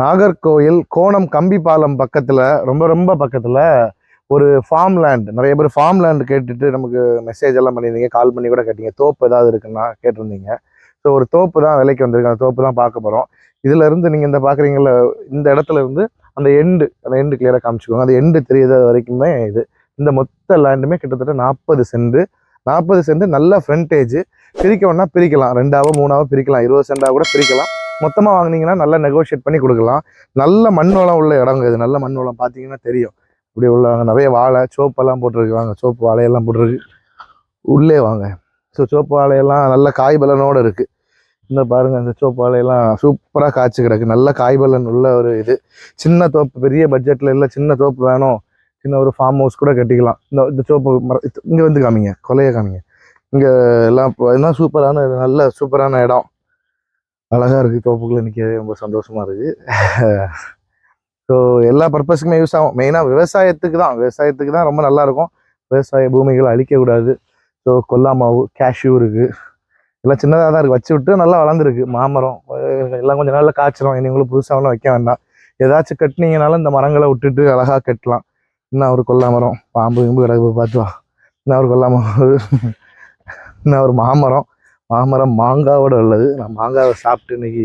நாகர்கோயில் கோணம் கம்பி பாலம் ரொம்ப ரொம்ப பக்கத்தில் ஒரு ஃபார்ம் லேண்ட் நிறைய பேர் ஃபார்ம் லேண்ட் கேட்டுட்டு நமக்கு மெசேஜ் எல்லாம் பண்ணியிருந்தீங்க. கால் பண்ணி கூட கேட்டீங்க. தோப்பு ஏதாவது இருக்குன்னா கேட்டிருந்தீங்க. ஸோ ஒரு தோப்பு தான் விலைக்கு வந்திருக்கு. அந்த தோப்பு தான் பார்க்க போகிறோம் இதுல இருந்து இந்த பார்க்குறீங்கள இந்த இடத்துல இருந்து அந்த எண்டு அந்த எண்டு கிளியராக காமிச்சுக்கோங்க. அந்த எண்டு தெரியாத வரைக்குமே இது. இந்த மொத்த லேண்டுமே கிட்டத்தட்ட நாற்பது சென்ட் நாற்பது சென்ட் நல்ல ஃப்ரண்டேஜ் பிரிக்கணும்னா பிரிக்கலாம். ரெண்டாவோ மூணாவோ பிரிக்கலாம். இருபது சென்டாக கூட பிரிக்கலாம். மொத்தமாக வாங்குனீங்கன்னா நல்லா நெகோஷியேட் பண்ணி கொடுக்கலாம். நல்ல மண் வளம் உள்ள இடங்க இது நல்ல மண் வளம் பார்த்தீங்கன்னா தெரியும். இப்படி உள்ளவங்க நிறைய வாழை சோப்பெல்லாம் போட்டிருக்கு. வாங்க. சோப்பு வாழையெல்லாம் போட்டிருக்கு. உள்ளே வாங்க. ஸோ சோப்பு வாழையெல்லாம் நல்ல காய்பலனோடு இருக்குது இன்னும் இந்த பாருங்க இந்த சோப்பு வாழையெல்லாம் சூப்பராக காய்ச்சி கிடக்கு. நல்ல காய்பலன் உள்ள ஒரு இது. சின்ன தோப்பு பெரிய பட்ஜெட்டில் இல்லை சின்ன தோப்பு வேணும். சின்ன ஒரு ஃபார்ம் ஹவுஸ் கூட கட்டிக்கலாம். இந்த இந்த சோப்பு மர இங்கே வந்து காமிங்க. கொலையை காமிங்க. இங்கே எல்லாம் இப்போ என்ன சூப்பரான நல்ல சூப்பரான இடம். அழகாக இருக்குது தோப்புக்குள்ள நிற்க ரொம்ப சந்தோஷமாக இருக்குது ஸோ எல்லா பர்பஸுக்குமே யூஸ் ஆகும். மெயினாக விவசாயத்துக்கு தான். விவசாயத்துக்கு தான் ரொம்ப நல்லாயிருக்கும் விவசாய பூமிகளை அழிக்கக்கூடாது ஸோ கொல்லா மாவு கேஷ்யூ இருக்குது எல்லாம் சின்னதாக தான் இருக்குது வச்சு விட்டு நல்லா வளர்ந்துருக்கு. மாமரம் எல்லாம் கொஞ்சம் நாளில் காய்ச்சிரும். இனி உங்களுக்கு புதுசாகலாம் வைக்க வேண்டாம். ஏதாச்சும் கட்டினீங்கனாலும் இந்த மரங்களை விட்டுட்டு அழகாக கட்டலாம். இன்னும் ஒரு கொல்லா மரம். பாம்பு கிம்பு கிடக்கு பார்த்து வா. இன்னும் ஒரு கொல்லா மரம். இன்னும் ஒரு மாமரம். மாமரம் மாங்காவோட உள்ளது. நான் மாங்காவை சாப்பிட்டு இன்னைக்கு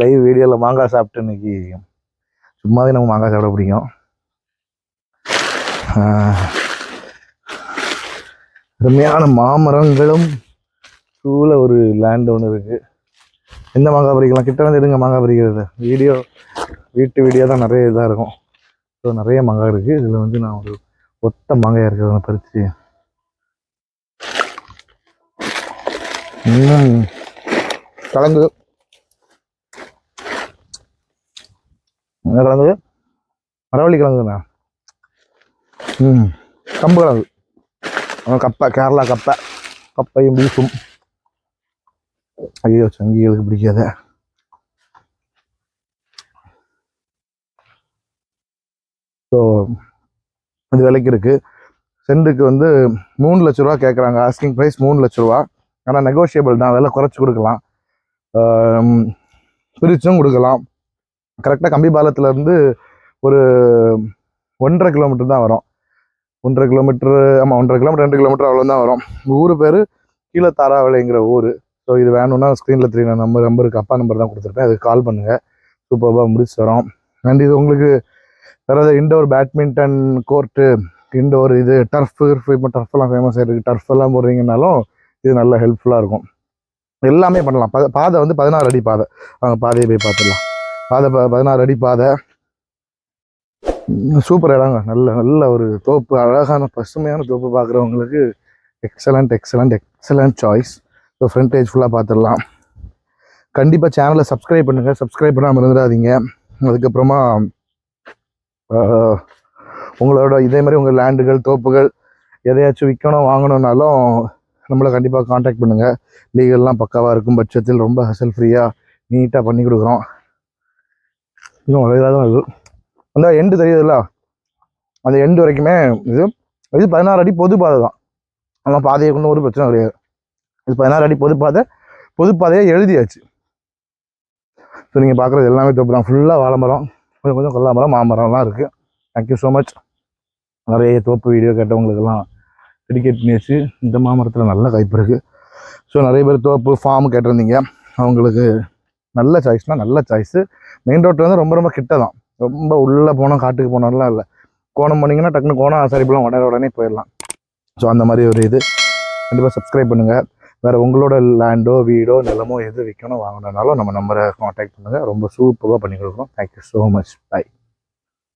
லைவ் வீடியோவில் மாங்காய் சாப்பிட்டு இன்னைக்கு சும்மாவே நம்ம மாங்காய் சாப்பிட பிடிக்கும். அருமையான மாமரங்களும் சூழ ஒரு லேண்ட் ஒன்று இருக்குது எந்த மாங்காய் பறிக்கலாம்? கிட்ட வந்து எடுங்க மாங்காய் பறிக்கிறது. வீடியோ வீட்டு வீடியோ தான் நிறைய இதாக இருக்கும். ஸோ நிறைய மாங்காய் இருக்குது இதில் வந்து நான் ஒரு ஒத்த மாங்காயாக இருக்கிறத பறித்து ம். கலங்கு என்ன கிழங்கு மரவள்ளி கிழங்குண்ணா ம். கம்பு கிழங்கு கப்பை கேரளா கப்பை. கப்பையும் பீஃபும். ஐயோ சங்கிகளுக்கு பிடிக்காத. ஸோ இது விலைக்கு இருக்கு. சென்ட்டுக்கு வந்து மூணு லட்ச ரூபா கேட்குறாங்க ஆஸ்கிங் ப்ரைஸ் மூணு லட்ச ரூபா. ஆனால் நெகோஷியபிள் தான். விலை குறைச்சி கொடுக்கலாம். பிரிச்சும் கொடுக்கலாம். கரெக்டாக கம்பி பாலத்துலேருந்து ஒரு ஒன்றரை கிலோமீட்டர் தான் வரும். ஒன்றரை கிலோமீட்டர் ஆமாம் ஒன்றரை கிலோமீட்டர் ரெண்டு கிலோமீட்டர் அவ்வளோ தான் வரும் ஊர் பேர்? கீழே தாராவளைங்கிற ஊர். ஸோ இது வேணும்னா ஸ்க்ரீனில் த்ரீ நம்பர் நம்பருக்கு அப்பா நம்பர் தான் கொடுத்துருப்பேன். அதுக்கு கால் பண்ணுங்கள் சூப்பராக முடிச்சு தரோம். அண்ட் இது உங்களுக்கு வேறு இண்டோர் பேட்மிண்டன் கோர்ட்டு இண்டோர் இது டர்ஃப் இப்போ டர்ஃபெல்லாம் ஃபேமஸ் ஆகிருக்கு டர்ஃப் எல்லாம் போடுறீங்கனாலும் இது நல்ல ஹெல்ப்ஃபுல்லாக இருக்கும். எல்லாமே பண்ணலாம். பாதை வந்து பதினாறு அடி பாதை. அவங்க பாதையை போய் பார்த்துடலாம். பாதை ப- பதினாறு அடி பாதை. சூப்பர் இடங்க. நல்ல நல்ல ஒரு தோப்பு. அழகான பசுமையான தோப்பு பார்க்குறவங்களுக்கு excellent excellent excellent choice so frontage ஃபுல்லாக பார்த்துடலாம். கண்டிப்பாக சேனலை சப்ஸ்கிரைப் பண்ணுங்கள் சப்ஸ்கிரைப் பண்ணாமல் இருந்துடாதீங்க. அதுக்கப்புறமா உங்களோட இதே மாதிரி உங்கள் லேண்டுகள் தோப்புகள் எதையாச்சும் விற்கணும் வாங்கணுன்னாலும் நம்மளை கண்டிப்பாக காண்டாக்ட் பண்ணுங்கள் லீகல்லாம் பக்காவாக இருக்கும் பட்சத்தில் ரொம்ப ஹசல் ஃப்ரீயாக நீட்டாக பண்ணி கொடுக்குறோம். இன்னும் வகையாக தான் இது. அந்த எண்டு தெரியுதுல்ல? அந்த எண்டு வரைக்குமே இது இது பதினாறு அடி பொது பாதை தான். ஆனால் பாதையை கொண்டு ஒரு பிரச்சனை கிடையாது. இது பதினாறு அடி பொது பாதை பொது பாதையை எழுதியாச்சு. ஸோ நீங்கள் பார்க்குறது எல்லாமே தோப்பு தான். ஃபுல்லாக வாழை மரம் கொஞ்சம் கொஞ்சம் கொல்லாமரம் மாமரம்லாம் இருக்குது தேங்க்யூ ஸோ மச் நிறைய தோப்பு வீடியோ கேட்டவங்களுக்கெல்லாம் டெடிகேட் பண்ணியாச்சு இந்த மாமரத்தில் நல்ல கைப்பு இருக்குது ஸோ நிறைய பேர் தோப்பு ஃபார்ம் கேட்டிருந்தீங்க. அவங்களுக்கு நல்ல சாய்ஸ்னால் நல்ல சாய்ஸு மெயின் ரோட்டில் வந்து ரொம்ப ரொம்ப கிட்ட தான் ரொம்ப உள்ளே போனோம் காட்டுக்கு போனோம்லாம் இல்லை. கோணம் பண்ணிங்கன்னா டக்குனு கோணம் ஆசாரிப்பெல்லாம் உடனே உடனே போயிடலாம். ஸோ அந்த மாதிரி ஒரு இது. கண்டிப்பாக சப்ஸ்கிரைப் பண்ணுங்கள் வேறு உங்களோட லேண்டோ வீடோ நிலமோ எது விற்கணும் வாங்கணுன்னாலும் நம்ம நம்பரை காண்டாக்ட் பண்ணுங்கள் ரொம்ப சூப்பராக பண்ணி கொடுக்குறோம் தேங்க்யூ ஸோ மச் பை